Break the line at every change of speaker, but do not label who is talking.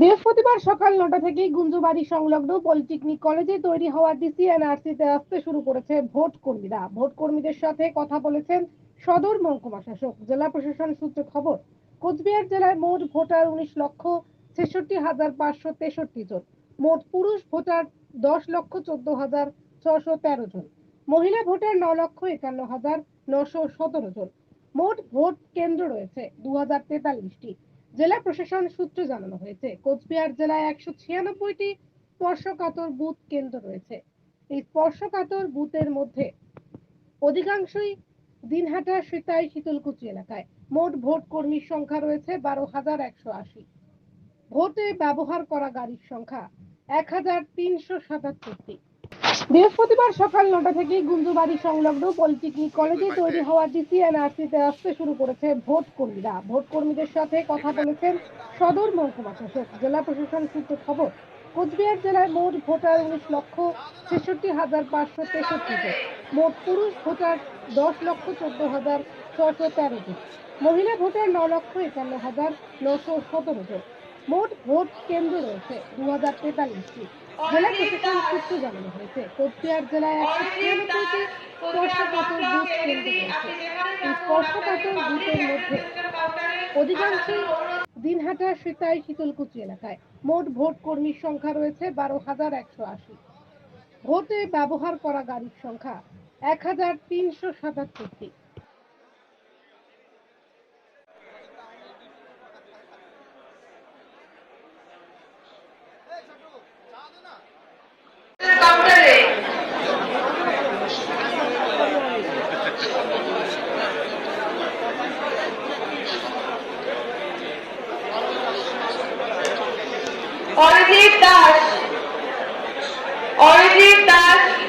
বৃহস্পতিবার সকাল নটা থেকেই গুঞ্জবাড়ি সংলগ্ন পলিটেকনিক কলেজে তৈরি হওয়া ডিসি এনআরসিতে আসতে শুরু করেছে ভোট কর্মীরা। ভোট কর্মীদের সাথে কথা বলেছেন সদর মহকুমা শাসক, জেলা প্রশাসন সূত্রে খবর, কোচবিহার জেলায় মোট ভোটার উনিশ লক্ষ ছেষট্টি হাজার পাঁচশো তেষট্টি জন। মোট পুরুষ ভোটার দশ লক্ষ চোদ্দ হাজার ছশো তেরো জন। মহিলা ভোটার ন লক্ষ একান্ন হাজার নশো সতেরো জন। মোট ভোট কেন্দ্র রয়েছে দু হাজার তেতাল্লিশটি। জেলা প্রশাসন সূত্রে জানানো হয়েছে, কোচবিহার জেলায় একশো ছিয়ানব্বইটি স্পর্শকাতর বুথ কেন্দ্র রয়েছে। এই স্পর্শকাতর বুথের মধ্যে অধিকাংশই দিনহাটা, সিতাই, শীতলকুচি এলাকায়। মোট ভোট কর্মীর সংখ্যা রয়েছে বারো হাজার একশো আশি। ভোটে ব্যবহার করা গাড়ির সংখ্যা এক হাজার তিনশো সাতাত্তরটি। বৃহস্পতিবার সকাল নটা থেকে গুঞ্জুবাড়ি সংলগ্ন পলিটেকনিক কলেজে তৈরি হওয়া ডিসি এনআরসিতে আসতে শুরু করেছে ভোট কর্মীরা। ভোট কর্মীদের সাথে কথা বলেছেন সদর মহকুমা শাসক জেলা প্রশাসন সূত্রে খবর কোচবিহার জেলায় মোট ভোটার উনিশ লক্ষ ছেষট্টি হাজার পাঁচশো তেষট্টি জন। মোট পুরুষ ভোটার দশ লক্ষ চোদ্দ হাজার ছশো তেরো জন। মহিলা ভোটার ন লক্ষ একান্ন হাজার নশো সতেরো জন। মোট ভোট কেন্দ্র রয়েছে দু হাজার তেতাল্লিশটি। জেলা প্রশাসন সূত্রে জানানো হয়েছে। কোচবিহার জেলায় একশো ছিয়ানব্বইটি স্পর্শকাতর বুথ কেন্দ্র রয়েছে। এই স্পর্শকাতর বুথের মধ্যে অধিকাংশই দিনহাটা, সিতাই, শীতলকুচি এলাকায় মোট ভোট কর্মীর সংখ্যা রয়েছে বারো হাজার একশো আশি। ভোটে ব্যবহার করা গাড়ির সংখ্যা এক হাজার তিনশো সাতাত্তরটি।
অরিজিৎ দাস। অরিজিৎ দাস।